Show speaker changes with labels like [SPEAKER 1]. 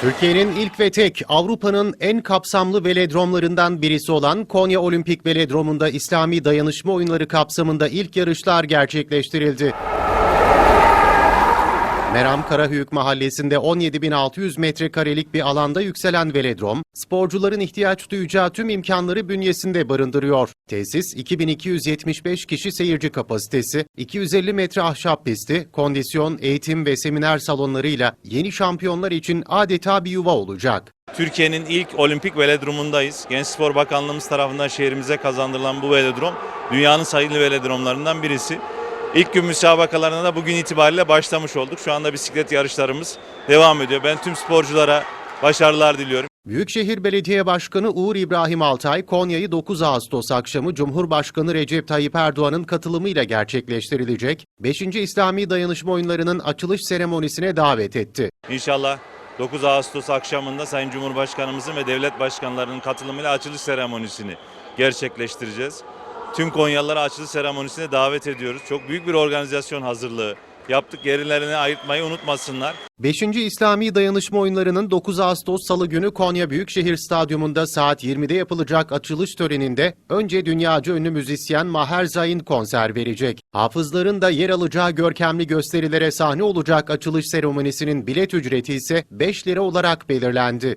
[SPEAKER 1] Türkiye'nin ilk ve tek Avrupa'nın en kapsamlı velodromlarından birisi olan Konya Olimpik Velodromu'nda İslami dayanışma oyunları kapsamında ilk yarışlar gerçekleştirildi. Meram Karahüyük mahallesinde 17.600 metrekarelik bir alanda yükselen velodrom, sporcuların ihtiyaç duyacağı tüm imkanları bünyesinde barındırıyor. Tesis 2275 kişi seyirci kapasitesi, 250 metre ahşap pisti, kondisyon, eğitim ve seminer salonlarıyla yeni şampiyonlar için adeta bir yuva olacak.
[SPEAKER 2] Türkiye'nin ilk olimpik velodromundayız. Gençspor Bakanlığımız tarafından şehrimize kazandırılan bu velodrom dünyanın sayılı velodromlarından birisi. İlk gün müsabakalarına da bugün itibariyle başlamış olduk. Şu anda bisiklet yarışlarımız devam ediyor. Ben tüm sporculara başarılar diliyorum.
[SPEAKER 1] Büyükşehir Belediye Başkanı Uğur İbrahim Altay, Konya'yı 9 Ağustos akşamı Cumhurbaşkanı Recep Tayyip Erdoğan'ın katılımıyla gerçekleştirilecek 5. İslami Dayanışma Oyunları'nın açılış seremonisine davet etti.
[SPEAKER 2] İnşallah 9 Ağustos akşamında Sayın Cumhurbaşkanımızın ve devlet başkanlarının katılımıyla açılış seremonisini gerçekleştireceğiz. Tüm Konyalıları açılış seremonisine davet ediyoruz. Çok büyük bir organizasyon hazırlığı yaptık. Yerlerine ayırtmayı unutmasınlar.
[SPEAKER 1] 5. İslami Dayanışma Oyunları'nın 9 Ağustos Salı günü Konya Büyükşehir Stadyumunda saat 20'de yapılacak açılış töreninde önce dünyaca ünlü müzisyen Maher Zayn konser verecek. Hafızların da yer alacağı görkemli gösterilere sahne olacak açılış seremonisinin bilet ücreti ise 5 lira olarak belirlendi.